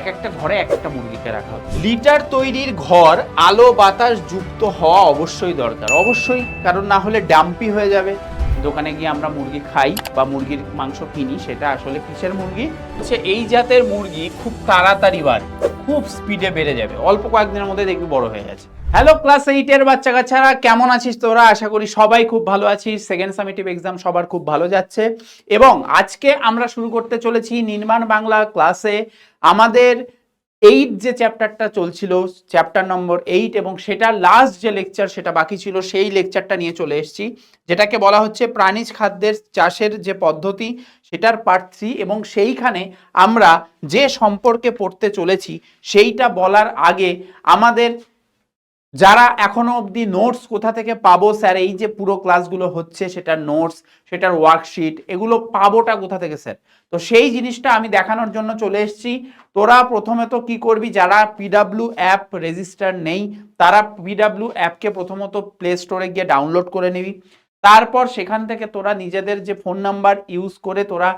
এক একটা ঘরে এক একটা মুরগিকে রাখা হবে লিটার তৈরির ঘর, আলো বাতাস যুক্ত হওয়া অবশ্যই দরকার। অবশ্যই, কারণ না হলে ডাম্পি হয়ে যাবে। দোকানে গিয়ে আমরা মুরগি খাই বা মুরগির মাংস কিনি, সেটা আসলে কিসের মুরগি? সে এই জাতের মুরগি খুব তাড়াতাড়ি বাড়ে, খুব স্পিডে বেড়ে যাবে। অল্প কয়েকদিনের মধ্যে দেখবি বড় হয়ে গেছে। হ্যালো ক্লাস এইটের বাচ্চা কাচ্চারা কেমন আছিস তোরা? আশা করি সবাই খুব ভালো আছিস। সেকেন্ড সামিটিভ এক্সাম সবার খুব ভালো যাচ্ছে। এবং আজকে আমরা শুরু করতে চলেছি নির্মাণ বাংলা ক্লাসে আমাদের এইট যে চ্যাপ্টারটা চলছিল চ্যাপ্টার নম্বর এইট এবং সেটা লাস্ট যে লেকচার সেটা বাকি ছিল, সেই লেকচারটা নিয়ে চলে এসেছি। যেটাকে বলা হচ্ছে প্রাণীজ খাদ্যের চাষের যে পদ্ধতি, সেটার পার্ট থ্রি এবং সেইখানে আমরা যে সম্পর্কে পড়তে চলেছি, সেইটা বলার আগে আমাদের যারা এখনও অবধি নোটস কোথা থেকে পাবো স্যার এই যে পুরো ক্লাসগুলো হচ্ছে, সেটার নোটস সেটার ওয়ার্কশিট এগুলো পাবোটা কোথা থেকে স্যার তো সেই জিনিসটা আমি দেখানোর জন্য চলে এসেছি। তোরা প্রথমে তো কি করবি, যারা পিডাব্লিউ অ্যাপ রেজিস্টার নেই, তারা পিডাব্লিউ অ্যাপকে প্রথমত প্লে স্টোরে গিয়ে ডাউনলোড করে নিবি। তারপর সেখান থেকে তোরা নিজেদের যে ফোন নাম্বার ইউজ করে তোরা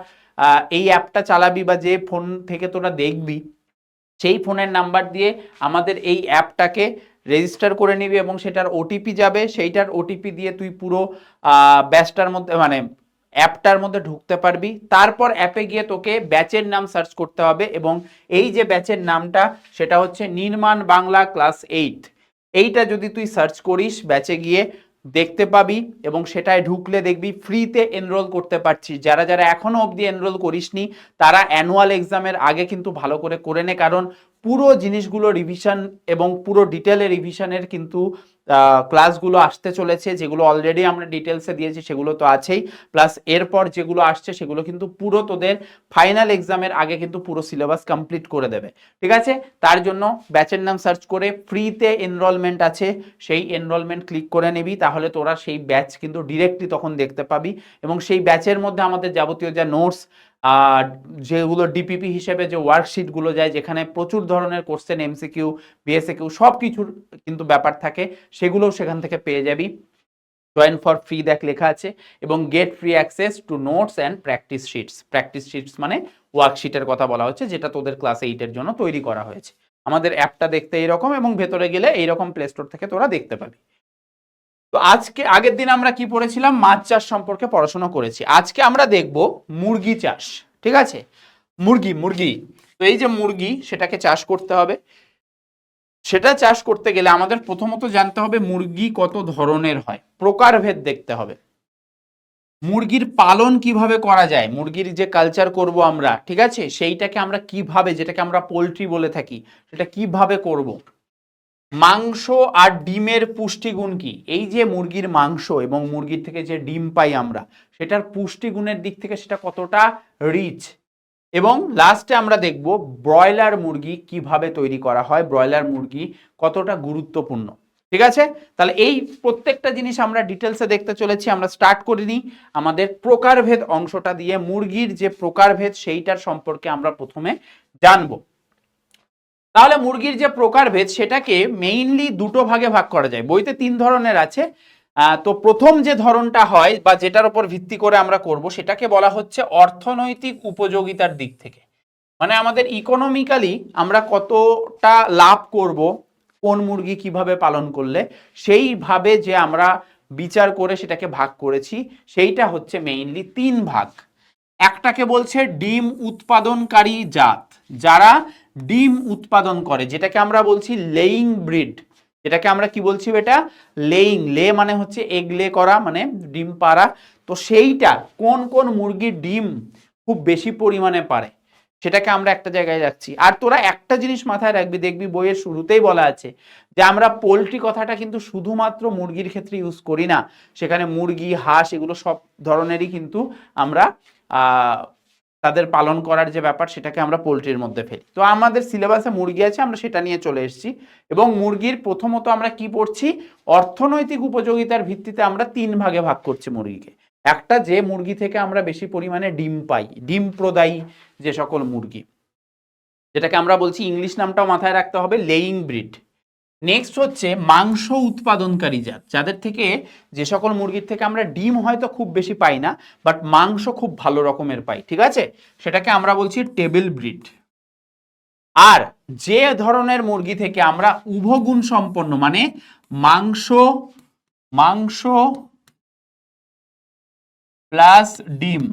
এই অ্যাপটা চালাবি বা যে ফোন থেকে তোরা দেখবি, সেই ফোনের নাম্বার দিয়ে আমাদের এই অ্যাপটাকে রেজিস্টার করে নিবি এবং সেটার ওটিপি যাবে, সেইটার ওটিপি দিয়ে তুই পুরো ব্যাচটার মধ্যে মানে অ্যাপটার মধ্যে ঢুকতে পারবি। তারপর অ্যাপে গিয়ে তোকে ব্যাচের নাম সার্চ করতে হবে এবং এই যে ব্যাচের নামটা, সেটা হচ্ছে নির্মাণ বাংলা ক্লাস এইট এইটা যদি তুই সার্চ করিস ব্যাচে গিয়ে, দেখতে পাবি এবং সেটায় ঢুকলে দেখবি ফ্রিতে এনরোল করতে পারছিস যারা যারা এখনও অবধি এনরোল করিসনি, তারা অ্যানুয়াল এক্সামের আগে কিন্তু ভালো করে করে নে। কারণ পুরো জিনিসগুলো রিভিশন এবং পুরো ডিটেলে রিভিশনের কিন্তু ক্লাসগুলো আসতে চলেছে, যেগুলো অলরেডি আমরা ডিটেলসে দিয়েছি, সেগুলো তো আছেই। প্লাস এরপর যেগুলো আসছে, সেগুলো কিন্তু পুরো তোদের ফাইনাল এক্সামের আগে কিন্তু পুরো সিলেবাস কমপ্লিট করে দেবে। ঠিক আছে? তার জন্য ব্যাচের নাম সার্চ করে ফ্রিতে এনরোলমেন্ট আছে, সেই এনরোলমেন্ট ক্লিক করে নিবি, তাহলে তোরা সেই ব্যাচ কিন্তু ডিরেক্টলি তখন দেখতে পাবি। এবং সেই ব্যাচের মধ্যে আমাদের যাবতীয় যা নোটস যেগুলো ডিপিপি হিসেবে যে ওয়ার্কশিটগুলো যায়, যেখানে প্রচুর ধরনের কোশ্চেন এমসিকিউ বিএসএকিউ সব কিছুর কিন্তু ব্যাপার থাকে, সেগুলোও সেখান থেকে পেয়ে যাবি। জয়েন ফর ফ্রি দেখ লেখা আছে এবং get free access to notes and practice sheets practice sheets মানে ওয়ার্কশিটের কথা বলা হচ্ছে, যেটা তোদের ক্লাস এইটের জন্য তৈরি করা হয়েছে। আমাদের অ্যাপটা দেখতে এইরকম এবং ভেতরে গেলে এইরকম প্লে স্টোর থেকে তোরা দেখতে পাবি। তো আজকে, আগের দিন আমরা কি পড়েছিলাম? মাছ চাষ সম্পর্কে পড়াশোনা করেছি। আজকে আমরা দেখব মুরগি চাষ, ঠিক আছে? মুরগি মুরগি। তো এই যে মুরগি, সেটাকে চাষ করতে হবে। সেটা চাষ করতে গেলে আমাদের প্রথমত জানতে হবে মুরগি কত ধরনের হয়। প্রকারভেদ দেখতে হবে। মুরগির পালন কীভাবে করা যায়? মুরগির যে কালচার করব আমরা, ঠিক আছে? সেইটাকে আমরা কীভাবে, যেটাকে আমরা পোলট্রি বলে থাকি, সেটা কীভাবে করব? মাংস আর ডিমের পুষ্টিগুণ কি? এই যে মুরগির মাংস এবং মুরগির থেকে যে ডিম পাই আমরা, সেটার পুষ্টিগুণের দিক থেকে সেটা কতটা রিচ এবং লাস্টে আমরা দেখব ব্রয়লার মুরগি কীভাবে তৈরি করা হয়, ব্রয়লার মুরগি কতটা গুরুত্বপূর্ণ। ঠিক আছে? তাহলে এই প্রত্যেকটা জিনিস আমরা ডিটেলসে দেখতে চলেছি, আমরা স্টার্ট করে নিই আমাদের প্রকারভেদ অংশটা দিয়ে মুরগির যে প্রকারভেদ সেইটার সম্পর্কে আমরা প্রথমে জানব। তাহলে মুরগির যে প্রকারভেদ সেটাকে মেইনলি দুটো ভাগে ভাগ করা যায়। বইতে তিন ধরনের আছে। তো প্রথম যে ধরনটা হয় বা যেটার উপর ভিত্তি করে আমরা করব, সেটাকে বলা হচ্ছে অর্থনৈতিক উপযোগিতার দিক থেকে। মানে আমাদের ইকোনমিক্যালি আমরা কতটা লাভ করব, কোন মুরগি কীভাবে পালন করলে, সেইভাবে যে আমরা বিচার করে সেটাকে ভাগ করেছি, সেইটা হচ্ছে মেইনলি তিন ভাগ। একটাকে বলছে ডিম উৎপাদনকারী জাত, যারা ডিম উৎপাদন করে, যেটাকে আমরা বলছি লেইং ব্রিড। যেটাকে আমরা কি বলছি এটা লেইং, লে মানে হচ্ছে এগ লে করা মানে ডিম পাড়া। তো সেইটা কোন কোন মুরগির ডিম খুব বেশি পরিমাণে পারে, সেটাকে আমরা একটা জায়গায় যাচ্ছি আর তোরা একটা জিনিস মাথায় রাখবি, দেখবি বইয়ের শুরুতেই বলা আছে যে আমরা পোলট্রি কথাটা কিন্তু শুধুমাত্র মুরগির ক্ষেত্রে ইউজ করি না। সেখানে মুরগি, হাঁস, এগুলো সব ধরনেরই কিন্তু আমরা তাদের পালন করার যে ব্যাপার, সেটাকে আমরা পোলট্রির মধ্যে ফেলি। তো আমাদের সিলেবাসে মুরগি আছে, আমরা সেটা নিয়ে চলে এসেছি। এবং মুরগির প্রথমত আমরা কি পড়ছি? অর্থনৈতিক উপযোগিতার ভিত্তিতে আমরা তিন ভাগে ভাগ করছি মুরগিকে। একটা যে মুরগি থেকে আমরা বেশি পরিমাণে ডিম পাই, ডিম প্রদায়ী যে সকল মুরগি, যেটাকে আমরা বলছি, ইংলিশ নামটাও মাথায় রাখতে হবে, লেইং ব্রিড। নেক্সট হচ্ছে মাংস উৎপাদনকারী জাত। যাদের থেকে যে সকল মুরগির থেকে আমরা ডিম হয়তো খুব বেশি পাই না বাট মাংস খুব ভালো রকমের পাই, ঠিক আছে? সেটাকে আমরা বলছি টেবিল ব্রিড আর যে ধরনের মুরগি থেকে আমরা উভগুণ সম্পন্ন মানে মাংস মাংস প্লাস ডিম,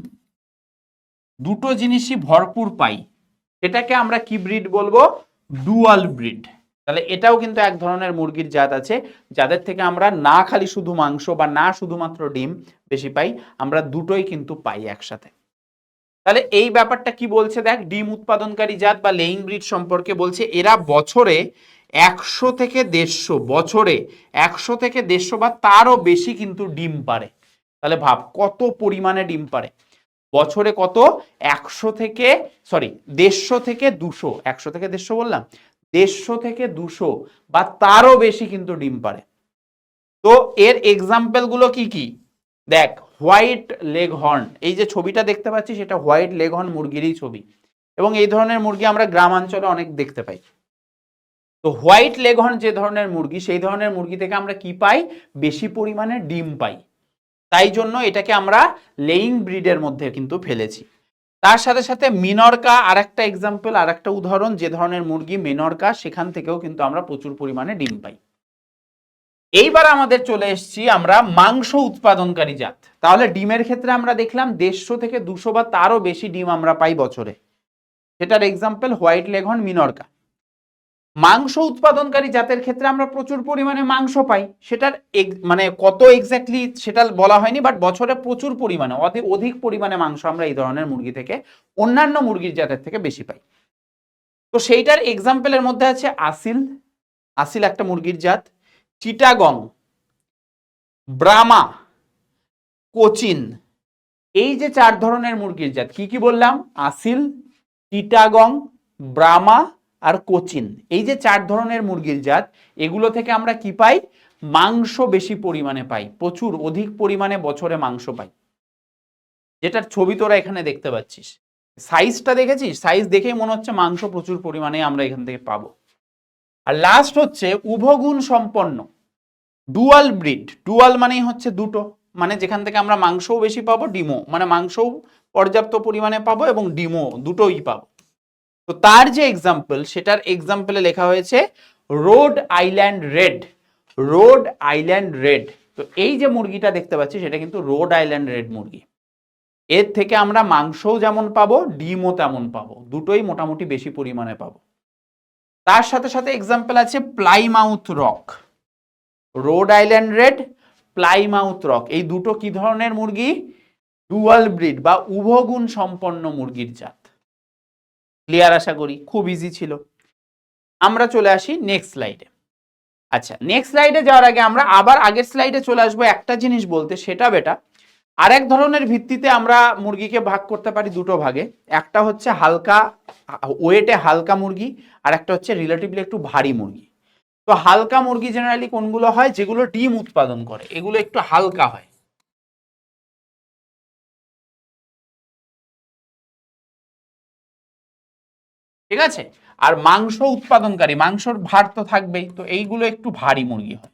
দুটো জিনিসই ভরপুর পাই, এটাকে আমরা কি ব্রিড বলব? ডুয়াল ব্রিড তাহলে এটাও কিন্তু এক ধরনের মুরগির জাত আছে, যাদের থেকে আমরা না খালি শুধু মাংস বা না শুধুমাত্র ডিম বেশি পাই, আমরা দুটোই কিন্তু পাই একসাথে। তাহলে এই ব্যাপারটা কি বলছে দেখ, ডিম উৎপাদনকারী জাত বা লেইং ব্রিড সম্পর্কে বলছে, এরা বছরে একশো থেকে দেড়শো, বছরে একশো থেকে দেড়শো বা তারও বেশি কিন্তু ডিম পারে। তাহলে ভাব, কত পরিমাণে ডিম পারে? বছরে কত? একশো থেকে সরি দেড়শো থেকে দুশো, একশো থেকে দেড়শো বললাম। দেড়শো থেকে দুশো বা তারও বেশি কিন্তু ডিম পারে। তো এর এক্সাম্পলগুলো কি কি? দেখ হোয়াইট লেগ হর্ন এই যে ছবিটা দেখতে পাচ্ছি সেটা হোয়াইট লেগ হর্ন মুরগিরই ছবি। এবং এই ধরনের মুরগি আমরা গ্রামাঞ্চলে অনেক দেখতে পাই। তো হোয়াইট লেগ হর্ন যে ধরনের মুরগি, সেই ধরনের মুরগি থেকে আমরা কি পাই? বেশি পরিমাণে ডিম পাই। তাই জন্য এটাকে আমরা লেইং ব্রিডের মধ্যে কিন্তু ফেলেছি। তার সাথে সাথে মিনরকা আর একটা এক্সাম্পল আর একটা উদাহরণ, যে ধরনের মুরগি মিনরকা সেখান থেকেও কিন্তু আমরা প্রচুর পরিমাণে ডিম পাই। এইবার আমাদের চলে এসছি আমরা মাংস উৎপাদনকারী জাত। তাহলে ডিমের ক্ষেত্রে আমরা দেখলাম দেড়শো থেকে দুশো বা তারও বেশি ডিম আমরা পাই বছরে। সেটার এক্সাম্পল হোয়াইট লেঘন মিনরকা মাংস উৎপাদনকারী জাতের ক্ষেত্রে আমরা প্রচুর পরিমাণে মাংস পাই। সেটার মানে কত এক্স্যাক্টলি সেটা বলা হয়নি বাট বছরে প্রচুর পরিমাণে অধিক পরিমাণে মাংস আমরা এই ধরনের মুরগি থেকে, অন্যান্য মুরগির জাতের থেকে বেশি পাই। তো সেইটার এক্সাম্পলের মধ্যে আছে আসিল। আসিল একটা মুরগির জাত। চিটাগং। ব্রামা কোচিন। এই যে চার ধরনের মুরগির জাত, কি কি বললাম? আসিল, চিটাগং ব্রামা আর কোচিন। এই যে চার ধরনের মুরগির জাত, এগুলো থেকে আমরা কি পাই? মাংস বেশি পরিমাণে পাই, প্রচুর অধিক পরিমাণে বছরে মাংস পাই। যেটার ছবি তোরা এখানে দেখতে পাচ্ছিস। সাইজটা দেখেছিস? সাইজ দেখেই মনে হচ্ছে মাংস প্রচুর পরিমাণে আমরা এখান থেকে পাবো। আর লাস্ট হচ্ছে উভগুণ সম্পন্ন। ডুয়াল ব্রিড ডুয়াল মানেই হচ্ছে দুটো। মানে যেখান থেকে আমরা মাংসও বেশি পাবো, ডিমও। মানে মাংসও পর্যাপ্ত পরিমাণে পাবো এবং ডিমও দুটোই পাবো। তো তার যে এক্সাম্পল সেটার এক্সাম্পলে লেখা হয়েছে, Rhode Island red. Rhode Island red. তো এই যে মুরগিটা দেখতে পাচ্ছি, সেটা কিন্তু রোড আইল্যান্ড রেড মুরগি। এর থেকে আমরা মাংসও যেমন পাবো, ডিমও তেমন পাবো। দুটোই মোটামুটি বেশি পরিমাণে পাবো। তার সাথে সাথে এক্সাম্পল আছে Plymouth rock. Rhode Island red, Plymouth rock. এই দুটো কি ধরনের মুরগি? ডুয়াল ব্রিড বা উভগুণ সম্পন্ন মুরগির জাত। ক্লিয়ার আশা করি, খুব ইজি ছিল। আমরা চলে আসি নেক্সট স্লাইডে আচ্ছা নেক্সট স্লাইডে যাওয়ার আগে আমরা আবার আগের স্লাইডে চলে আসব একটা জিনিস বলতে, সেটা বেটা, আরেক ধরনের ভিত্তিতে আমরা মুরগিকে ভাগ করতে পারি দুটো ভাগে। একটা হচ্ছে হালকা ওয়েটে হালকা মুরগি, আর একটা হচ্ছে রিলেটিভলি একটু ভারী মুরগি। তো হালকা মুরগি জেনারেলি কোনগুলো হয়? যেগুলো ডিম উৎপাদন করে, এগুলো একটু হালকা হয়। ঠিক আছে? আর মাংস উৎপাদনকারী, মাংসর ভার তো থাকবেই, তো এইগুলো একটু ভারী মুরগি হয়।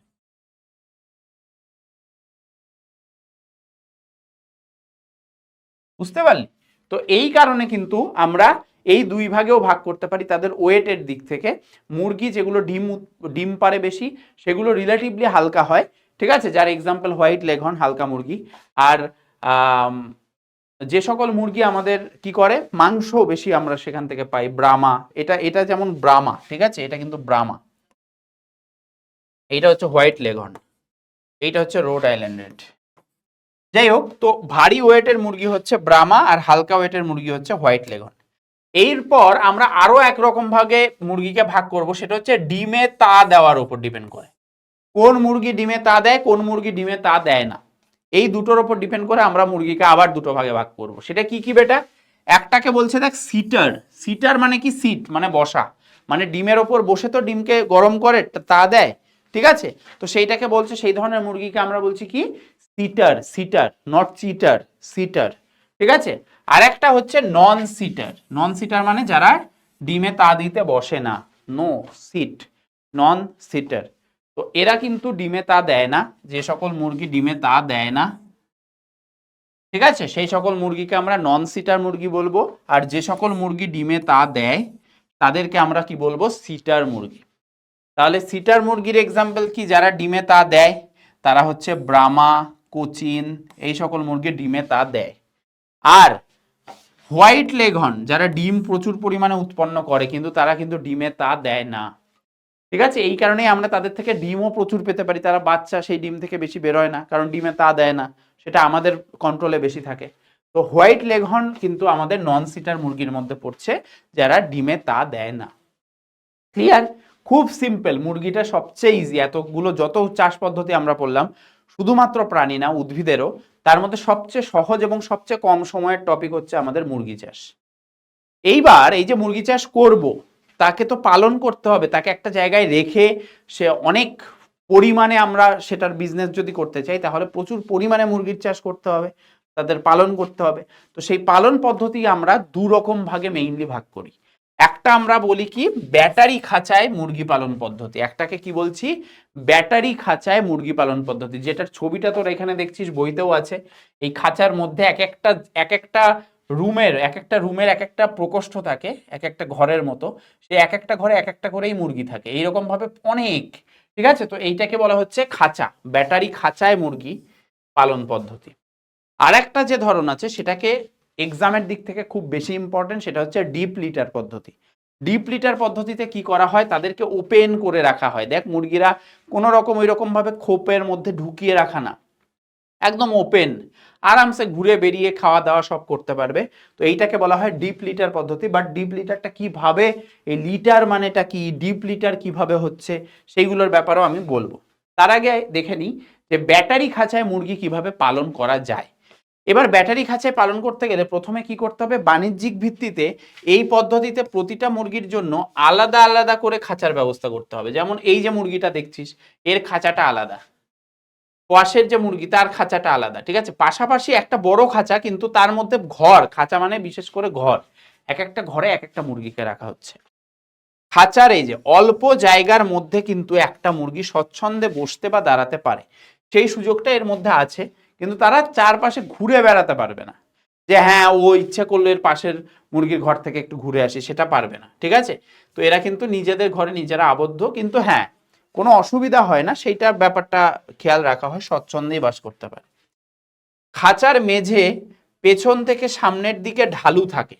বুঝতে পারলি? তো এই কারণে কিন্তু আমরা এই দুই ভাগেও ভাগ করতে পারি তাদের ওয়েটের দিক থেকে। মুরগি যেগুলো ডিম ডিম পারে বেশি, সেগুলো রিলেটিভলি হালকা হয়। ঠিক আছে? যার এক্সাম্পল হোয়াইট লেঘন হালকা মুরগি। আর যে সকল মুরগি আমাদের কি করে? মাংস বেশি আমরা সেখান থেকে পাই ব্রামা এটা এটা যেমন ব্রামা ঠিক আছে? এটা কিন্তু ব্রামা এইটা হচ্ছে হোয়াইট লেঘন এইটা হচ্ছে রোড আইল্যান্ড রেড যাই হোক, তো ভারী ওয়েটের মুরগি হচ্ছে ব্রামা আর হালকা ওয়েটের মুরগি হচ্ছে হোয়াইট লেগন। এরপর আমরা আরও একরকম ভাগে মুরগিকে ভাগ করব, সেটা হচ্ছে ডিমে তা দেওয়ার উপর ডিপেন্ড করে। কোন মুরগি ডিমে তা দেয়, কোন মুরগি ডিমে তা দেয় না। এই দুটোর ওপর ডিপেন্ড করে আমরা মুরগিকে আবার দুটো ভাগে ভাগ করব। সেটা কি কি বেটা? একটাকে বলছে দেখ সিটার। সিটার মানে কি? সিট মানে বসা। মানে ডিমের ওপর বসে তো ডিমকে গরম করে, তা দেয়। ঠিক আছে? তো সেইটাকে বলছে, সেই ধরনের মুরগিকে আমরা বলছি কি? Sitter sitter not cheater sitter. ঠিক আছে? আর একটা হচ্ছে নন সিটার নন সিটার মানে যারা ডিমে তা দিতে বসে না। নো সিট নন সিটার তো এরা কিন্তু ডিমে তা দেয় না, যে সকল মুরগি ডিমে তা দেয় না। ঠিক আছে? সেই সকল মুরগিকে আমরা নন সিটার মুরগি বলব, আর যে সকল মুরগি ডিমে তা দেয়, তাদেরকে আমরা কি বলব? সিটার মুরগি। তাহলে সিটার মুরগির এক্সাম্পল কি? যারা ডিমে তা দেয়, তারা হচ্ছে ব্রামা কোচিন, এই সকল মুরগি ডিমে তা দেয়। আর হোয়াইট লেগন যারা ডিম প্রচুর পরিমাণে উৎপন্ন করে, কিন্তু তারা কিন্তু ডিমে তা দেয় না। ঠিক আছে? এই কারণেই আমরা তাদের থেকে ডিমও প্রচুর পেতে পারি। তারা বাচ্চা সেই ডিম থেকে বেশি বেরোয় না, কারণ ডিমে তা দেয় না। সেটা আমাদের কন্ট্রোলে বেশি থাকে। তো হোয়াইট লেগহর্ন কিন্তু আমাদের নন সিটার মুরগির মধ্যে পড়ছে, যারা ডিমে তা দেয় না। ক্লিয়ার খুব সিম্পল মুরগিটা সবচেয়ে ইজি এতগুলো যত চাষ পদ্ধতি আমরা বললাম শুধুমাত্র প্রাণী না, উদ্ভিদেরও, তার মধ্যে সবচেয়ে সহজ এবং সবচেয়ে কম সময়ের টপিক হচ্ছে আমাদের মুরগি চাষ। এইবার এই যে মুরগি চাষ করব তাকে তো পালন করতে হবে, তাকে একটা জায়গায় রেখে সে অনেক পরিমাণে আমরা সেটার বিজনেস যদি করতে চাই, তাহলে প্রচুর পরিমাণে মুরগির চাষ করতে হবে, তাদের পালন করতে হবে। তো সেই পালন পদ্ধতি আমরা দু রকম ভাগে মেইনলি ভাগ করি। একটা আমরা বলি কি, ব্যাটারি খাঁচায় মুরগি পালন পদ্ধতি। একটাকে কি বলছি? ব্যাটারি খাঁচায় মুরগি পালন পদ্ধতি। যেটার ছবিটা তোর এখানে দেখছিস, বইতেও আছে। এই খাঁচার মধ্যে এক একটা এক একটা রুমের এক একটা রুমের এক একটা প্রকোষ্ঠ থাকে এক একটা ঘরের মতো। সে এক একটা ঘরে এক একটা করেই মুরগি থাকে। এইরকম ভাবে অনেক, ঠিক আছে? তো এইটাকে বলা হচ্ছে খাঁচা, ব্যাটারি খাঁচায় মুরগি পালন পদ্ধতি। আর একটা যে ধরন আছে, সেটাকে এক্সামের দিক থেকে খুব বেশি ইম্পর্টেন্ট সেটা হচ্ছে ডিপ লিটার পদ্ধতি। ডিপ লিটার পদ্ধতিতে কি করা হয়? তাদেরকে ওপেন করে রাখা হয়। দেখ, মুরগিরা কোনো রকম ওই রকম ভাবে খোপের মধ্যে ঢুকিয়ে রাখা না। একদম ওপেন আরামসে ঘুরে বেরিয়ে খাওয়া দাওয়া সব করতে পারবে। তো এইটাকে বলা হয় ডিপ লিটার পদ্ধতি। বাট ডিপ লিটারটা কীভাবে, এই লিটার মানেটা কি ডিপ লিটার কীভাবে হচ্ছে, সেইগুলোর ব্যাপারেও আমি বলব। তার আগে দেখে নিই যে ব্যাটারি খাঁচায় মুরগি কীভাবে পালন করা যায়। এবার ব্যাটারি খাঁচায় পালন করতে গেলে প্রথমে কি করতে হবে? বাণিজ্যিক ভিত্তিতে এই পদ্ধতিতে প্রতিটা মুরগির জন্য আলাদা আলাদা করে খাঁচার ব্যবস্থা করতে হবে। যেমন এই যে মুরগিটা দেখছিস, এর খাঁচাটা আলাদা। কোয়াশের যে মুরগি, তার খাঁচাটা আলাদা, ঠিক আছে? পাশাপাশি একটা বড় খাঁচা, কিন্তু তার মধ্যে ঘর, খাঁচা মানে বিশেষ করে ঘর, এক একটা ঘরে এক একটা মুরগিকে রাখা হচ্ছে। খাঁচার এই যে অল্প জায়গার মধ্যে কিন্তু একটা মুরগি স্বচ্ছন্দে বসতে বা দাঁড়াতে পারে, সেই সুযোগটা এর মধ্যে আছে, কিন্তু তারা চারপাশে ঘুরে বেড়াতে পারবে না। যে হ্যাঁ ও ইচ্ছে করলে এর পাশের মুরগির ঘর থেকে একটু ঘুরে আসি, সেটা পারবে না, ঠিক আছে? তো এরা কিন্তু নিজেদের ঘরে নিজেরা আবদ্ধ, কিন্তু হ্যাঁ কোনো অসুবিধা হয় না, সেইটার ব্যাপারটা খেয়াল রাখা হয়, স্বচ্ছন্দেই বাস করতে পারে। খাঁচার মেঝে পেছন থেকে সামনের দিকে ঢালু থাকে।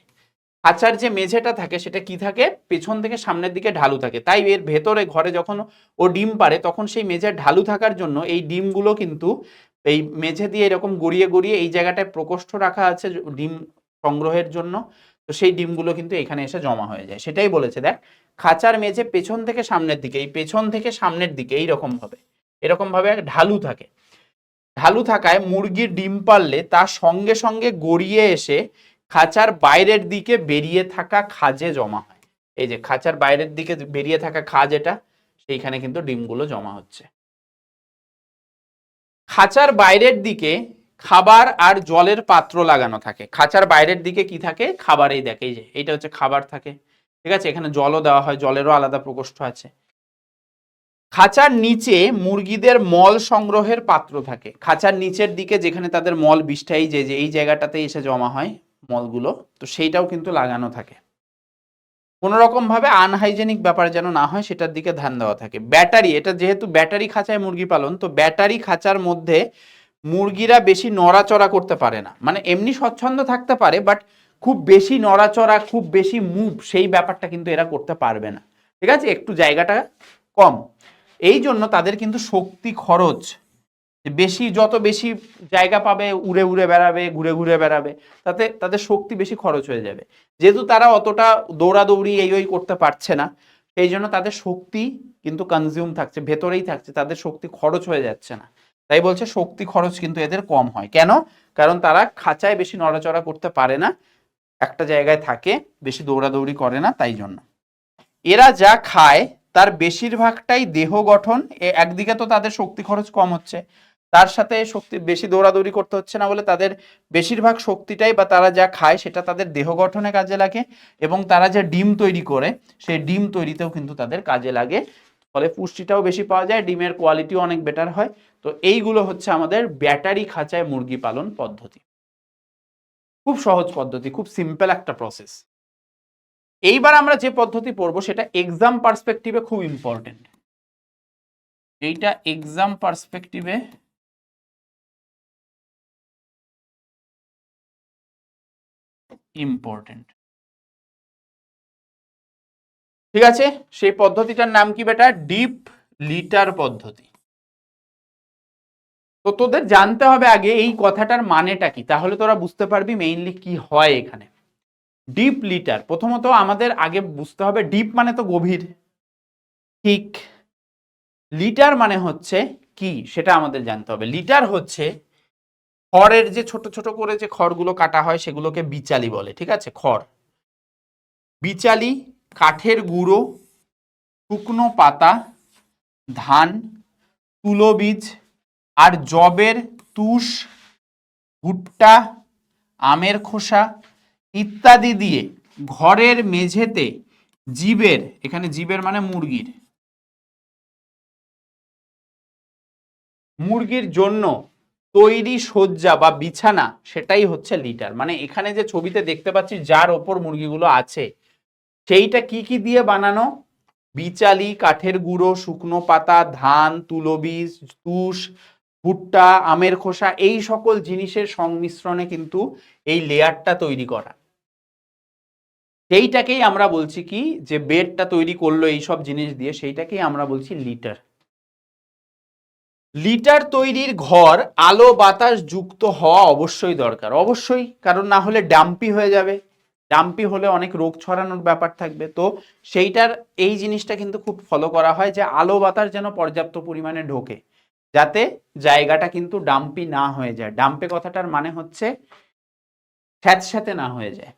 খাঁচার যে মেঝেটা থাকে, সেটা কি থাকে? পেছন থেকে সামনের দিকে ঢালু থাকে। তাই এর ভেতরে, ঘরে যখন ও ডিম পারে তখন সেই মেঝের ঢালু থাকার জন্য এই ডিমগুলো কিন্তু এই মেঝে দিয়ে এরকম গড়িয়ে গড়িয়ে এই জায়গাটায় প্রকোষ্ঠ রাখা আছে ডিম সংগ্রহের জন্য। তো সেই ডিমগুলো কিন্তু এখানে এসে জমা হয়ে যায়। সেটাই বলেছে, দেখ, খাঁচার মেঝে পেছন থেকে সামনের দিকে, এই পেছন থেকে সামনের দিকে এইরকম ভাবে এরকম ভাবে এক ঢালু থাকে। ঢালু থাকায় মুরগির ডিম পারলে তার সঙ্গে সঙ্গে গড়িয়ে এসে খাঁচার বাইরের দিকে বেরিয়ে থাকা খাজে জমা হয়। এই যে খাঁচার বাইরের দিকে বেরিয়ে থাকা খাজ এটা, সেইখানে কিন্তু ডিমগুলো জমা হচ্ছে। খাঁচার বাইরের দিকে খাবার আর জলের পাত্র লাগানো থাকে। খাঁচার বাইরের দিকে কি থাকে? খাবার এই দেখ যে, এইটা হচ্ছে খাবার থাকে। ঠিক আছে? এখানে জলও দেওয়া হয়, জলেরও আলাদা প্রকোষ্ঠ আছে। খাঁচার নিচে মুরগিদের মল সংগ্রহের পাত্র থাকে। খাঁচার নিচের দিকে যেখানে তাদের মল বিষ্ঠাই যে যে, এই জায়গাটাতে এসে জমা হয় মলগুলো, তো সেইটাও কিন্তু লাগানো থাকে। কোনো রকম ভাবে আনহাইজেনিক ব্যাপার যেন না হয়, সেটার দিকে ধ্যান দেওয়া থাকে। ব্যাটারি, এটা যেহেতু ব্যাটারি খাঁচায় মুরগি পালন, তো ব্যাটারি খাঁচার মধ্যে মুরগিরা বেশি নড়াচড়া করতে পারে না। মানে এমনি স্বচ্ছন্দ থাকতে পারে বাট খুব বেশি নড়াচড়া, খুব বেশি মুভ সেই ব্যাপারটা কিন্তু এরা করতে পারবে না। ঠিক আছে? একটু জায়গাটা কম। এই জন্য তাদের কিন্তু শক্তি খরচ। বেশি, যত বেশি জায়গা পাবে, উড়ে উড়ে বেড়াবে, ঘুরে ঘুরে বেড়াবে, তাতে তাদের শক্তি বেশি খরচ হয়ে যাবে। যেহেতু তারা অতটা দৌড়াদৌড়ি, এই, ওই করতে পারছে না, সেই জন্য তাদের শক্তি কিন্তু কনজিউম থাকছে, ভেতরেই থাকছে, তাদের শক্তি খরচ হয়ে যাচ্ছে না। তাই বলছে শক্তি খরচ কিন্তু এদের কম হয়। কেন? কারণ তারা খাঁচায় বেশি নড়াচড়া করতে পারে না, একটা জায়গায় থাকে, বেশি দৌড়াদৌড়ি করে না তাই জন্য। এরা যা খায়, তার বেশিরভাগটাই দেহ গঠন একদিকে তো তাদের শক্তি খরচ কম হচ্ছে, তার সাথে শক্তি বেশি দৌড়াদৌড়ি করতে হচ্ছে না বলে তাদের বেশিরভাগ শক্তিটাই বা তারা যা খায়, সেটা তাদের দেহ গঠনে কাজে লাগে এবং তারা যে ডিম তৈরি করে, সেই ডিম তৈরিতেও কিন্তু তাদের কাজে লাগে। ফলে পুষ্টিটাও বেশি পাওয়া যায়, ডিমের কোয়ালিটিও অনেক বেটার হয়। তো এইগুলো হচ্ছে আমাদের ব্যাটারি খাঁচায় মুরগি পালন পদ্ধতি। খুব সহজ পদ্ধতি, খুব সিম্পল একটা প্রসেস এইবার আমরা যে পদ্ধতি পড়ব, সেটা এক্সাম পার্সপেক্টিভে খুব ইম্পর্টেন্ট এইটা এক্সাম পার্সপেক্টিভে ইম্পর্টেন্ট ঠিক আছে? সেই পদ্ধতিটার নাম কি বেটা? ডিপ লিটার পদ্ধতি। তো তোদের জানতে হবে আগে এই কথাটার মানেটা কি, তাহলে তোরা বুঝতে পারবি মেইনলি কি হয় এখানে। ডিপ লিটার, প্রথমত আমাদের আগে বুঝতে হবে, ডিপ মানে তো গভীর। ঠিক। লিটার মানে হচ্ছে কি, সেটা আমাদের জানতে হবে। লিটার হচ্ছে খড়ের যে ছোট ছোট করে যে খড়গুলো কাটা হয়, সেগুলোকে বিচালি বলে, ঠিক আছে? খড়। বিচালি কাঠের গুঁড়ো, শুকনো পাতা, ধান, তুলো বীজ আর জবের তুষ, ভুট্টা, আমের খোসা ইত্যাদি দিয়ে ঘরের মেঝেতে জীবের, এখানে জীবের মানে মুরগির। মুরগির জন্য তৈরি সজ্জা বা বিছানা সেটাই হচ্ছে লিটার। মানে এখানে যে ছবিতে দেখতে পাচ্ছি, যার ওপর মুরগিগুলো আছে সেইটা কি কি দিয়ে বানানো? বিচালি, কাঠের গুঁড়ো, শুকনো পাতা, ধান তুলোবীজ তুষ, ভুট্টা, আমের খোসা, এই সকল জিনিসের সংমিশ্রণে কিন্তু এই লেয়ারটা তৈরি করা। সেইটাকেই আমরা বলছি কি যে বেডটা তৈরি করল এই সব জিনিস দিয়ে, সেইটাকেই আমরা বলছি লিটার। লিটার তৈরির ঘর আলো বাতাস যুক্ত হওয়া অবশ্যই দরকার। অবশ্যই, কারণ না হলে ডাম্পি হয়ে যাবে। ডাম্পি হলে অনেক রোগ ছড়ানোর ব্যাপার থাকবে। তো সেইটার এই জিনিসটা কিন্তু খুব ফলো করা হয় যে আলো বাতাস যেন পর্যাপ্ত পরিমাণে ঢোকে, যাতে জায়গাটা কিন্তু ডাম্পি না হয়ে যায়। ডাম্পে কথাটার মানে হচ্ছে স্যাঁতস্যাঁতে না হয়ে যায়।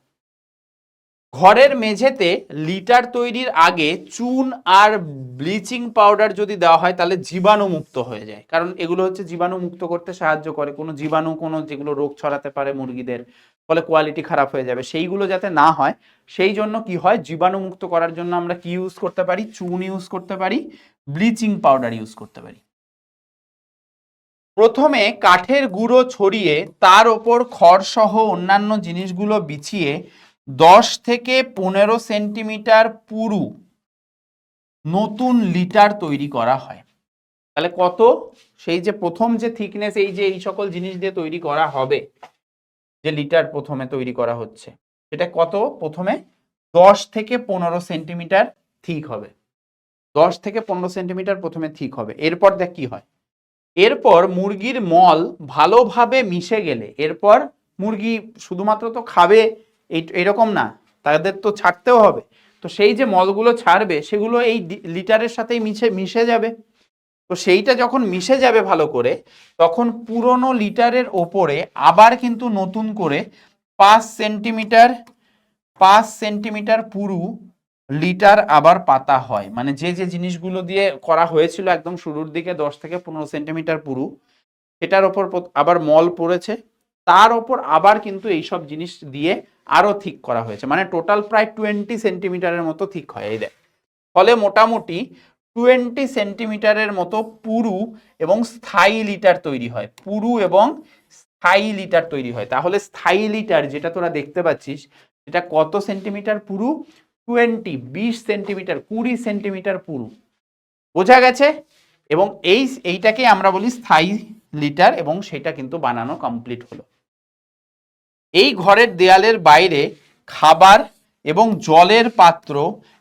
ঘরের মেঝেতে লিটার তৈরির আগে চুন আর ব্লিচিং পাউডার যদি দেওয়া হয়, তাহলে জীবাণু মুক্ত হয়ে যায়। কারণ এগুলো হচ্ছে জীবাণু মুক্ত করতে সাহায্য করে। কোনো জীবাণু, কোনো যেগুলো রোগ ছড়াতে পারে মুরগিদের ফলে কোয়ালিটি খারাপ হয়ে যাবে। সেইগুলো যাতে না হয়, সেই জন্য কি হয়, জীবাণু মুক্ত করার জন্য আমরা কি ইউজ করতে পারি? চুন ইউজ করতে পারি ব্লিচিং পাউডার ইউজ করতে পারি। প্রথমে কাঠের গুঁড়ো ছড়িয়ে তার ওপর খড়সহ অন্যান্য জিনিসগুলো বিছিয়ে দশ থেকে পনেরো সেন্টিমিটার পুরু নতুন লিটার তৈরি করা হয়। তাহলে কত? সেই যে প্রথম যে থিকনেস এই যে এই সকল জিনিস দিয়ে তৈরি করা হবে যে লিটার প্রথমে তৈরি করা হচ্ছে, সেটা কত? প্রথমে দশ থেকে পনেরো সেন্টিমিটার ঠিক হবে। দশ থেকে পনেরো সেন্টিমিটার প্রথমে ঠিক হবে। এরপর দেখ কি হয়। এরপর মুরগির মল ভালোভাবে মিশে গেলে, এরপর মুরগি শুধুমাত্র তো খাবে এরকম না, তাদের তো ছাড়তেও হবে। তো সেই যে মলগুলো ছাড়বে, সেগুলো এই লিটারের সাথেই মিশে মিশে যাবে। তো সেইটা যখন মিশে যাবে ভালো করে, তখন পুরনো লিটারের ওপরে আবার কিন্তু নতুন করে পাঁচ সেন্টিমিটার পাঁচ সেন্টিমিটার পুরু লিটার আবার পাতা হয়। মানে যে যে জিনিসগুলো দিয়ে করা হয়েছিল একদম শুরুর দিকে দশ থেকে পনেরো সেন্টিমিটার পুরু, সেটার ওপর আবার মল পড়েছে, তার ওপর আবার কিন্তু এইসব জিনিস দিয়ে আরও ঠিক করা হয়েছে। মানে টোটাল প্রায় টোয়েন্টি সেন্টিমিটারের মতো ঠিক হয়, এই দেখ। ফলে মোটামুটি টোয়েন্টি সেন্টিমিটারের মতো পুরু এবং স্থায়ী লিটার তৈরি হয়। পুরু এবং স্থায়ী লিটার তৈরি হয়। তাহলে স্থায়ী লিটার যেটা তোরা দেখতে পাচ্ছিস, সেটা কত সেন্টিমিটার পুরু? টোয়েন্টি, বিশ সেন্টিমিটার, কুড়ি সেন্টিমিটার পুরু। বোঝা গেছে? এবং এই, এইটাকে আমরা বলি স্থায়ী লিটার এবং সেটা কিন্তু বানানো কমপ্লিট হলো। এই ঘরের দেয়ালের বাইরে খাবার এবং জলের পাত্র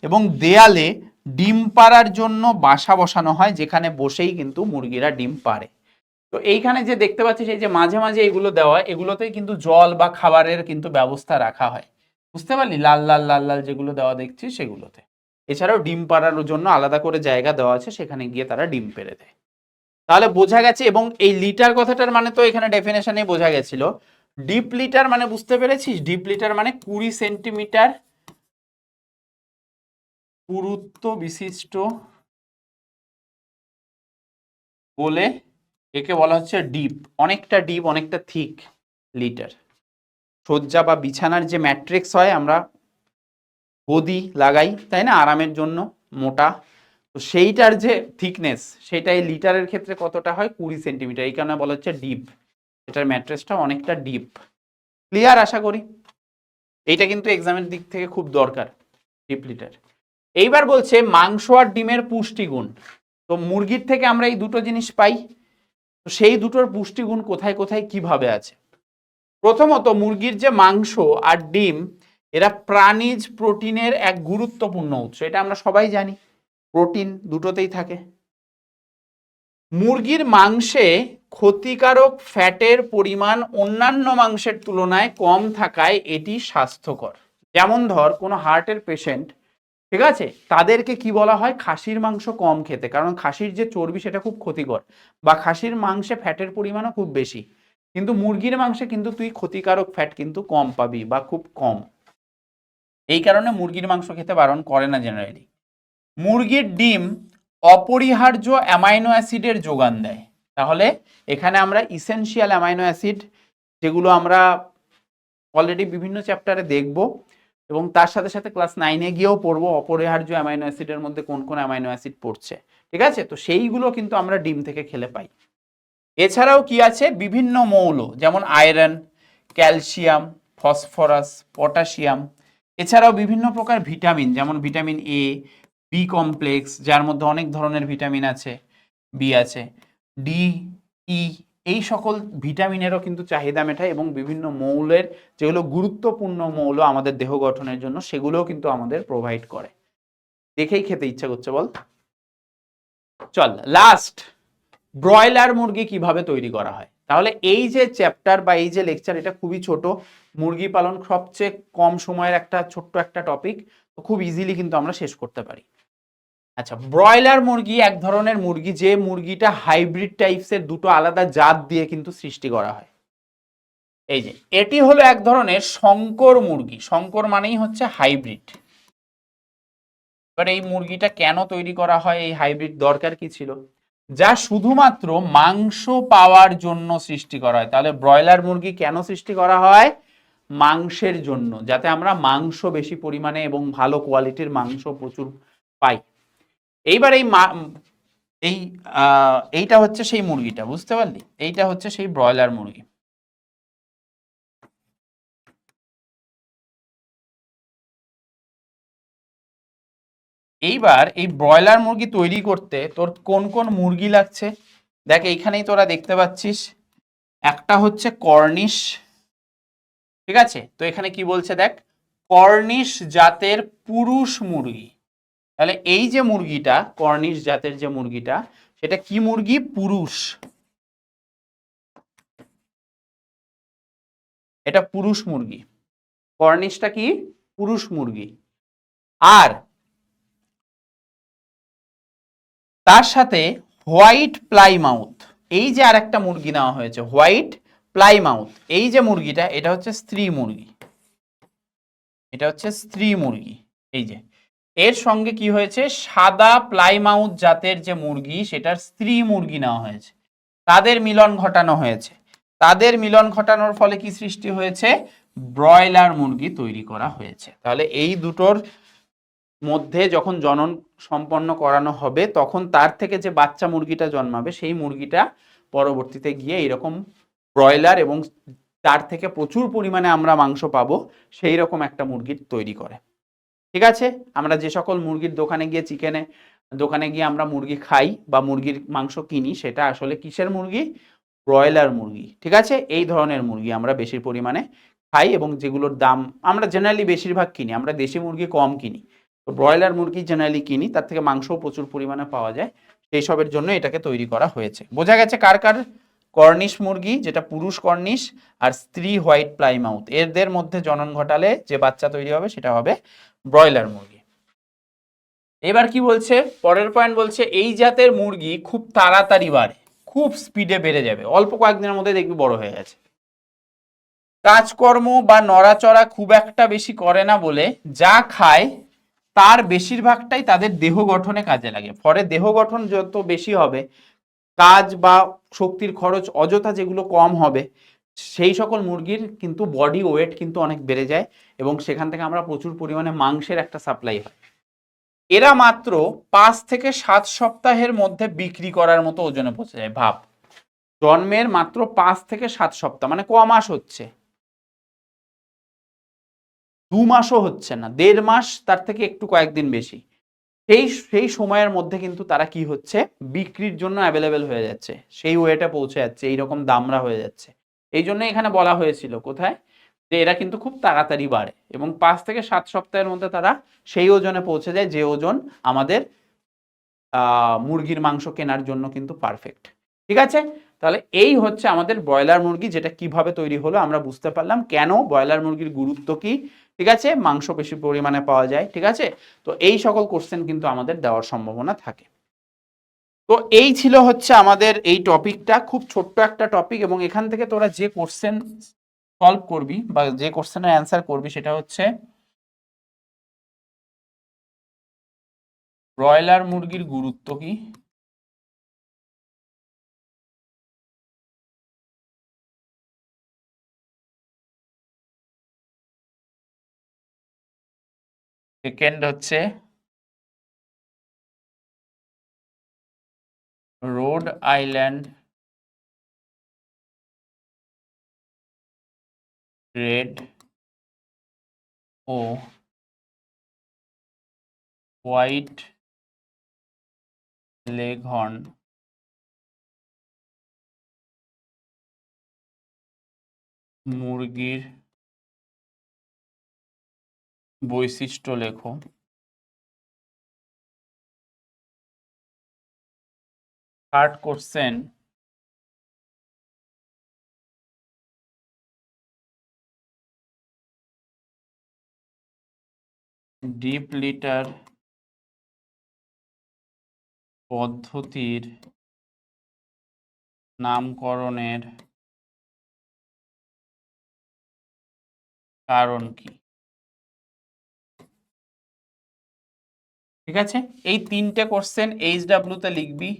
এবং দেয়ালে ডিম পাড়ার জন্য বাসা বসানো হয়, যেখানে বসেই কিন্তু মুরগিরা ডিম পাড়ে। তো এইখানে যে দেখতে পাচ্ছিস এই যে মাঝে মাঝে এগুলো দেওয়া, এগুলোতেই কিন্তু জল বা খাবারের কিন্তু ব্যবস্থা রাখা হয়। বুঝতে পারলি? লাল লাল লাল লাল যেগুলো দেওয়া দেখছি সেগুলোতে। এছাড়াও ডিম পাড়ানোর জন্য আলাদা করে জায়গা দেওয়া আছে, সেখানে গিয়ে তারা ডিম পেড়ে দেয়। তাহলে বোঝা গেছে, এবং এই লিটার কথাটার মানে তো এখানে ডেফিনেশনে বোঝা গেছিল। ডিপ লিটার মানে বুঝতে পেরেছিস? ডিপ লিটার মানে কুড়ি সেন্টিমিটার পুরুত্ব বিশিষ্ট বলে একে বলা হচ্ছে ডিপ। অনেকটা ডিপ, অনেকটা থিক লিটার। শয্যা বা বিছানার যে ম্যাট্রিক্স হয়, আমরা গদি লাগাই, তাই না? আরামের জন্য মোটা। তো সেইটার যে থিকনেস, সেটা এই লিটারের ক্ষেত্রে কতটা হয়? কুড়ি সেন্টিমিটার। এই কারণে বলা হচ্ছে ডিপ। এটার ম্যাট্রেসটা অনেকটা ডিপ। ক্লিয়ার আশা করি? এইটা কিন্তু এক্সামের দিক থেকে খুব দরকার ডিপ্লিটেড এইবার বলছে মাংস আর ডিমের পুষ্টিগুণ। তো মুরগির থেকে আমরা এই দুটো জিনিস পাই। তো সেই দুটোর পুষ্টিগুণ কোথায় কোথায় কীভাবে আছে? প্রথমত মুরগির যে মাংস আর ডিম, এরা প্রাণীজ প্রোটিনের এক গুরুত্বপূর্ণ উৎস। এটা আমরা সবাই জানি। প্রোটিন দুটোতেই থাকে। মুরগির মাংসে ক্ষতিকারক ফ্যাটের পরিমাণ অন্যান্য মাংসের তুলনায় কম থাকায় এটি স্বাস্থ্যকর। যেমন ধর, কোনো হার্টের পেশেন্ট ঠিক আছে? তাদেরকে কি বলা হয়? খাসির মাংস কম খেতে। কারণ খাসির যে চর্বি সেটা খুব ক্ষতিকর বা খাসির মাংসে ফ্যাটের পরিমাণও খুব বেশি। কিন্তু মুরগির মাংসে কিন্তু তুই ক্ষতিকারক ফ্যাট কিন্তু কম পাবি বা খুব কম। এই কারণে মুরগির মাংস খেতে বারণ করে না জেনারেলি মুরগির ডিম অপরিহার্য অ্যামাইনো অ্যাসিডের যোগান দেয়। তাহলে এখানে আমরা ইসেনশিয়াল অ্যামাইনো অ্যাসিড যেগুলো আমরা অলরেডি বিভিন্ন চ্যাপ্টারে দেখব। এবং তার সাথে সাথে ক্লাস নাইনে গিয়েও পড়ব, অপরিহার্য অ্যামাইনো অ্যাসিডের মধ্যে কোন কোন অ্যামাইনো অ্যাসিড পড়ছে, ঠিক আছে? তো সেইগুলো কিন্তু আমরা ডিম থেকে খেলে পাই। এছাড়াও কি আছে? বিভিন্ন মৌল, যেমন আয়রন ক্যালসিয়াম ফসফরাস পটাশিয়াম এছাড়াও বিভিন্ন প্রকার ভিটামিন যেমন ভিটামিন এ বি কমপ্লেক্স যার মধ্যে অনেক ধরনের ভিটামিন আছে বি আছে ডি ই এই সকল ভিটামিনেরও কিন্তু চাহিদা মেটায় এবং বিভিন্ন মৌলের যেগুলো গুরুত্বপূর্ণ মৌল আমাদের দেহ গঠনের জন্য সেগুলোও কিন্তু আমাদের প্রোভাইড করে। দেখেই খেতে ইচ্ছা করছে বল। চল লাস্ট ব্রয়লার মুরগি কীভাবে তৈরি করা হয়? তাহলে এই যে চ্যাপ্টার বা এই যে লেকচার এটা খুবই ছোট। মুরগি পালন সবচেয়ে কম সময়ের একটা ছোট্ট একটা টপিক খুব ইজিলি কিন্তু আমরা শেষ করতে পারি। আচ্ছা ব্রয়লার মুরগি এক ধরনের মুরগি, যে মুরগিটা হাইব্রিড টাইপসের দুটো আলাদা জাত দিয়ে কিন্তু সৃষ্টি করা হয়। এই যে, এটি হলো এক ধরনের শঙ্কর মুরগি। শঙ্কর মানেই হচ্ছে হাইব্রিড। এবার এই মুরগিটা কেন তৈরি করা হয়, এই হাইব্রিড দরকার কি ছিল? যা শুধুমাত্র মাংস পাওয়ার জন্য সৃষ্টি করা হয়। তাহলে ব্রয়লার মুরগি কেন সৃষ্টি করা হয়? মাংসের জন্য, যাতে আমরা মাংস বেশি পরিমাণে এবং ভালো কোয়ালিটির মাংস প্রচুর পাই। এইবার এই মা এই এইটা হচ্ছে সেই মুরগিটা, বুঝতে পারলি? এইটা হচ্ছে সেই ব্রয়লার মুরগি। এইবার এই ব্রয়লার মুরগি তৈরি করতে তোর কোন কোন মুরগি লাগছে? দেখ, এইখানেই তোরা দেখতে পাচ্ছিস। একটা হচ্ছে কর্নিশ, ঠিক আছে? তো এখানে কি বলছে দেখ? কর্নিশ জাতের পুরুষ মুরগি। তাহলে এই যে মুরগিটা, কর্নিশ জাতের যে মুরগিটা, সেটা কি মুরগি? পুরুষ। এটা পুরুষ মুরগি। কর্নিশটা কি? পুরুষ মুরগি। আর তার সাথে হোয়াইট প্লাইমাউথ এই যে আর একটা মুরগি নেওয়া হয়েছে, হোয়াইট প্লাইমাউথ এই যে মুরগিটা, এটা হচ্ছে স্ত্রী মুরগি। এটা হচ্ছে স্ত্রী মুরগি। এই যে। এর সঙ্গে কি হয়েছে? সাদা প্লাইমাউথ জাতের যে মুরগি, সেটার স্ত্রী মুরগি নেওয়া হয়েছে। তাদের মিলন ঘটানো হয়েছে। তাদের মিলন ঘটানোর ফলে কি সৃষ্টি হয়েছে? ব্রয়লার মুরগি তৈরি করা হয়েছে। তাহলে এই দুটোর মধ্যে যখন জনন সম্পন্ন করানো হবে, তখন তার থেকে যে বাচ্চা মুরগিটা জন্মাবে, সেই মুরগিটা পরবর্তীতে গিয়ে এরকম ব্রয়লার এবং তার থেকে প্রচুর পরিমাণে আমরা মাংস পাবো সেই রকম একটা মুরগির তৈরি করে। ঠিক আছে? আমরা যে সকল মুরগির দোকানে গিয়ে চিকেনে দোকানে গিয়ে আমরা মুরগি খাই বা মুরগির মাংস কিনি, সেটা আসলে কিসের মুরগি? ব্রয়লার মুরগি, ঠিক আছে? এই ধরনের মুরগি আমরা বেশি পরিমাণে খাই এবং যেগুলোর দাম আমরা জেনারেলি বেশিরভাগ কিনি, আমরা দেশি মুরগি কম কিনি। তো ব্রয়লার মুরগি জেনারেলি কিনি, তার থেকে মাংসও প্রচুর পরিমাণে পাওয়া যায়। সেই সবের জন্য এটাকে তৈরি করা হয়েছে। বোঝা গেছে কার কার কর্নিশ মুরগি, যেটা পুরুষ কর্নিশ আর স্ত্রী হোয়াইট প্লাইমাউথ এদের মধ্যে জনন ঘটালে যে বাচ্চা তৈরি হবে, সেটা হবে ব্রয়লার মুরগি। এবার কি বলছে? পরের পয়েন্ট বলছে, এই জাতের মুরগি খুব তাড়াতাড়ি বাড়ে, খুব স্পিডে বেড়ে যাবে। অল্প কয়েকদিনের মধ্যে দেখবি বড় হয়ে গেছে। কাজকর্ম বা নড়াচড়া খুব একটা বেশি করে না বলে যা খায়, তার বেশিরভাগটাই তাদের দেহ গঠনে কাজে লাগে। ফলে দেহ গঠন যত বেশি হবে, কাজ বা শক্তির খরচ অযথা যেগুলো কম হবে সেই সকল মুরগির কিন্তু বডি ওয়েট কিন্তু অনেক বেড়ে যায় এবং সেখান থেকে আমরা প্রচুর পরিমাণে মাংসের একটা সাপ্লাই হয়। এরা মাত্র পাঁচ থেকে সাত সপ্তাহের মধ্যে বিক্রি করার মতো ওজনে পৌঁছে যায়, ভাব। জন্মের মাত্র পাঁচ থেকে সাত সপ্তাহ মানে ক মাস হচ্ছে। দু মাসও হচ্ছে না, দেড় মাস তার থেকে একটু কয়েকদিন বেশি। সেই সেই সময়ের মধ্যে কিন্তু তারা কি হচ্ছে? বিক্রির জন্য অ্যাভেলেবেল হয়ে যাচ্ছে। সেই ওয়েটা পৌঁছে যাচ্ছে, এইরকম দামরা হয়ে যাচ্ছে। এই জন্য এখানে বলা হয়েছিল কোথায়? যে এরা কিন্তু খুব তাড়াতাড়ি বাড়ে এবং পাঁচ থেকে সাত সপ্তাহের মধ্যে তারা সেই ওজনে পৌঁছে যায়, যে ওজন আমাদের মুরগির মাংস কেনার জন্য কিন্তু পারফেক্ট ঠিক আছে? তাহলে এই হচ্ছে আমাদের ব্রয়লার মুরগি, যেটা কীভাবে তৈরি হলো আমরা বুঝতে পারলাম। কেন ব্রয়লার মুরগির গুরুত্ব কি? ঠিক আছে? মাংস বেশি পরিমাণে পাওয়া যায়, ঠিক আছে? তো এই সকল কোশ্চেন কিন্তু আমাদের দেওয়ার সম্ভাবনা থাকে। তো এই ছিল হচ্ছে আমাদের এই টপিকটা। খুব ছোট্ট একটা টপিক এবং এখান থেকে তোরা যে কোশ্চেন সলভ করবি বা যে কোশ্চেনের অ্যান্সার করবি সেটা হচ্ছে ব্রয়লার মুরগির গুরুত্ব কি? সেকেন্ড হচ্ছে রোড আইল্যান্ড রেড ও হোয়াইট লেঘর্ন মুরগির বৈশিষ্ট্য লেখো। থার্ড কোশ্চেন ডিপ লিটার পদ্ধতির নামকরণের কারণ কি? ঠিক আছে? এই তিনটে কোশ্চেন এইচ ডাব্লিউতে লিখবি।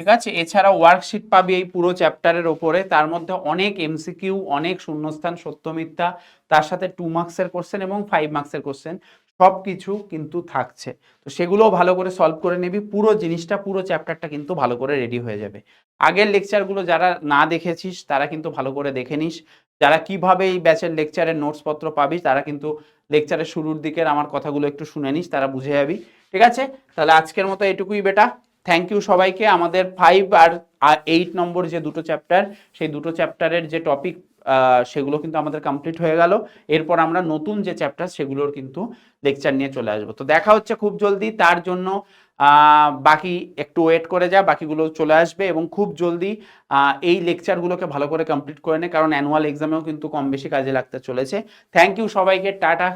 ঠিক আছে? এছাড়া ওয়ার্কশিট পাবি এই পুরো চ্যাপ্টারের ওপরে। তার মধ্যে অনেক এমসিকিউ অনেক শূন্যস্থান, সত্য মিথ্যা, তার সাথে টু মার্কসের কোশ্চেন এবং ফাইভ মার্কসের কোশ্চেন সব কিছু কিন্তু থাকছে। তো সেগুলোও ভালো করে সলভ করে নিবি। পুরো জিনিসটা, পুরো চ্যাপ্টারটা কিন্তু ভালো করে রেডি হয়ে যাবে। আগের লেকচারগুলো যারা না দেখেছিস, তারা কিন্তু ভালো করে দেখে নিস। যারা কীভাবে এই ব্যাচের লেকচারের নোটসপত্র পাবি, তারা কিন্তু লেকচারের শুরুর দিকের আমার কথাগুলো একটু শুনে নিস, তারা বুঝে যাবি। ঠিক আছে? তাহলে আজকের মতো এটুকুই বেটা। থ্যাংক ইউ সবাইকে। আমাদের ফাইভ আর এইট নম্বর যে দুটো চ্যাপ্টার সেই দুটো চ্যাপ্টারের যে টপিক সেগুলো কিন্তু আমাদের কমপ্লিট হয়ে গেল। এরপর আমরা নতুন যে চ্যাপ্টার সেগুলোর কিন্তু লেকচার নিয়ে চলে আসব। তো দেখা হচ্ছে খুব জলদি, তার জন্য বাকি একটু ওয়েট করে যা, বাকিগুলো চলে আসবে এবং খুব জলদি এই লেকচারগুলোকে ভালো করে কমপ্লিট করে নে, কারণ অ্যানুয়াল এক্সামেও কিন্তু কম বেশি কাজে লাগতে চলেছে। থ্যাংক ইউ সবাইকে, টাটা।